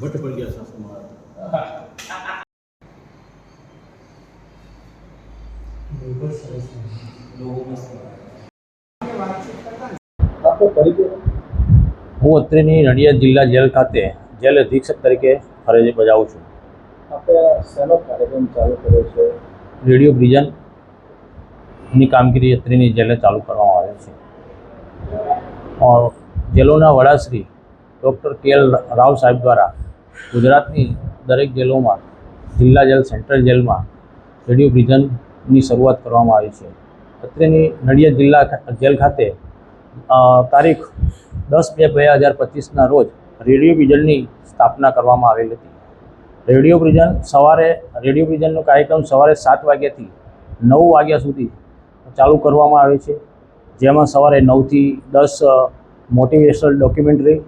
ભટ્ટ પડી ગયા સાસુ મારા હું અત્રેની નડિયાદ જિલ્લા જેલ ખાતે જેલ અધિક્ષક તરીકે ફરજ બજાવું છું. આપણે કાર્યક્રમ ચાલુ કર્યો છે? રેડિયો બ્રિજનની કામગીરી અત્રેની જેલે ચાલુ કરવામાં આવે છે. જેલોના વડાશ્રી ડૉક્ટર કે એલ રાવ સાહેબ દ્વારા ગુજરાતની દરેક જેલોમાં, જિલ્લા જેલ, સેન્ટ્રલ જેલમાં રેડિયો બ્રિજનની શરૂઆત કરવામાં આવી છે. અત્રેની નડિયાદ જિલ્લા જેલ ખાતે તારીખ દસ બે બે હજાર પચીસના રોજ રેડિયો બ્રિજનની સ્થાપના કરવામાં આવેલ હતી. રેડિયો બ્રિજન સવારે, રેડિયો બ્રિજનનો કાર્યક્રમ સવારે સાત વાગ્યાથી નવ વાગ્યા સુધી ચાલુ કરવામાં આવે છે. જેમાં સવારે નવથી દસ મોટિવેશનલ ડોક્યુમેન્ટરી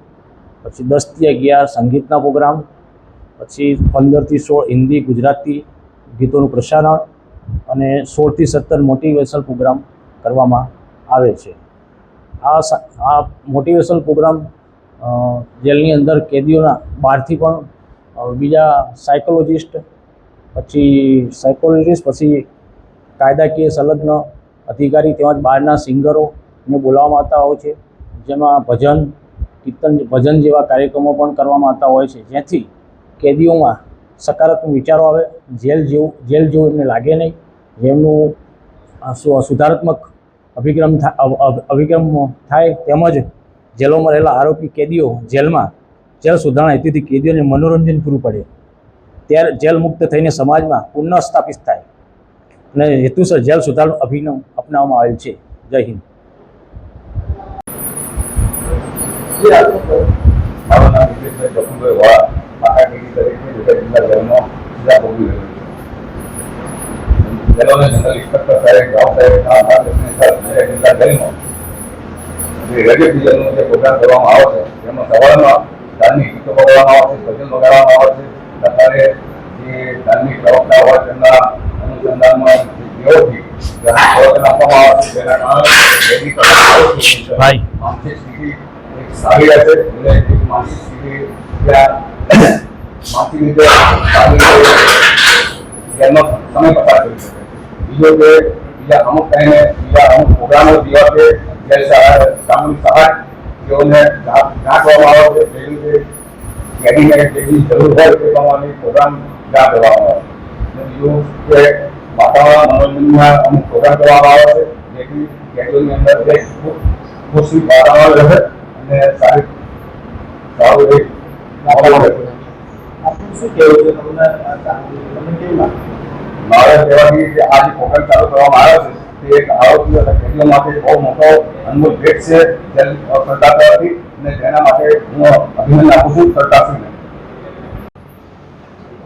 પછી દસથી અગિયાર સંગીતના પ્રોગ્રામ, પછી પંદરથી સોળ હિન્દી, ગુજરાતી ગીતોનું પ્રસારણ અને સોળથી સત્તર મોટિવેશનલ પ્રોગ્રામ કરવામાં આવે છે. આ આ મોટિવેશનલ પ્રોગ્રામ જેલની અંદર કેદીઓના બહારથી પણ બીજા સાયકોલોજિસ્ટ પછી સાયકોલોજિસ્ટ પછી કાયદાકીય સંલગ્ન અધિકારી, તેમજ બહારના સિંગરોને બોલાવવામાં આવતા હોય છે. જેમાં ભજન કીર્તન ભજન જેવા કાર્યક્રમો પણ કરવામાં આવતા હોય છે. જેથી કેદીઓમાં સકારાત્મક વિચારો આવે, જેલ જેવું જેલ જેવું એમને લાગે નહીં. જેમનું સુધારાત્મક અભિક્રમ થા- અ- અ- થાય તેમજ જેલોમાં રહેલા આરોપી કેદીઓ જેલમાં જેલ સુધારણા હેતુથી કેદીઓને મનોરંજન પૂરું પડે. ત્યારે જેલ મુક્ત થઈને સમાજમાં પુનઃ સ્થાપિત થાય. અને હેતુસર જેલ સુધારણા અભિનમ અપનાવવામાં આવેલ છે. જય હિન્દ. મારું નામ નિલેશભાઈ જફુભાઈ વાળા જે જે પ્રોગ્રામ કરવામાં આવે છે તેમાં સવારમાં ધાર્મિક ગીતો વગાડવામાં આવે આવે છે અત્યારે જે ધાર્મિક પ્રવક્તા હોય અનુસંધાનમાં ધાર્મિક પ્રવચન આવે છે એક સારી રહેશે એટલે એક માનસિક સ્થિતિ ત્યાં માનસિક રીતે સારી રીતે એમનો સમય પસાર કરી શકે બીજો કે બીજા અમુક ટાઈમે બીજા અમુક પ્રોગ્રામો જેવા કે જેલ સહાય સામૂહિક સહાય તેઓને ઢાંક- ઢાંકવામાં આવે છે જેવી રીતે કેદીને જેવી જરૂર હોય તે પ્રમાણે પ્રોગ્રામ ત્યાં કરવામાં આવે છે અને બીજું કે વાતાવરણ મનોરંજનના અમુક પ્રોગ્રામ કરવામાં આવે છે જેથી કેદીઓની અંદર એક ખૂબ ખુશી વાતાવરણ રહે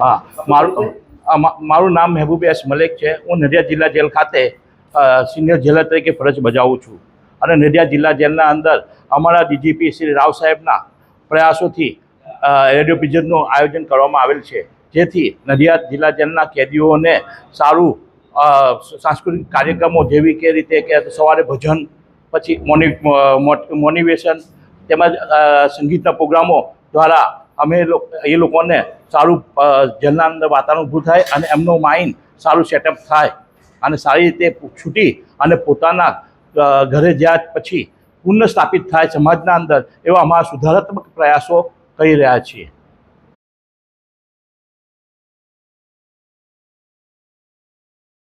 હા, મારું મારું નામ મહેબૂબ એસ મલેક છે. હું નડિયાદ જિલ્લા જેલ ખાતે સિનિયર જેલર તરીકે ફરજ બજાવું છું. અને નડિયાદ જિલ્લા જેલના અંદર અમારા ડીજીપી શ્રી રાવ સાહેબના પ્રયાસોથી રેડિયો પિજનનું આયોજન કરવામાં આવેલ છે. જેથી નડિયાદ જિલ્લા જેલના કેદીઓને સારું સાંસ્કૃતિક કાર્યક્રમો જેવી કે રીતે કે સવારે ભજન, પછી મોની મોનિવેશન, તેમજ સંગીતના પ્રોગ્રામો દ્વારા અમે એ લોકોને સારું જેલના અંદર વાતાવરણ ઊભું થાય અને એમનું માઇન્ડ સારું સેટઅપ થાય અને સારી રીતે છૂટી અને પોતાના ઘરે જ્યાં પછી પુનઃ સ્થાપિત થાય સમાજના અંદર એવા અમારા સુધારાત્મક પ્રયાસો કરી રહ્યા છીએ.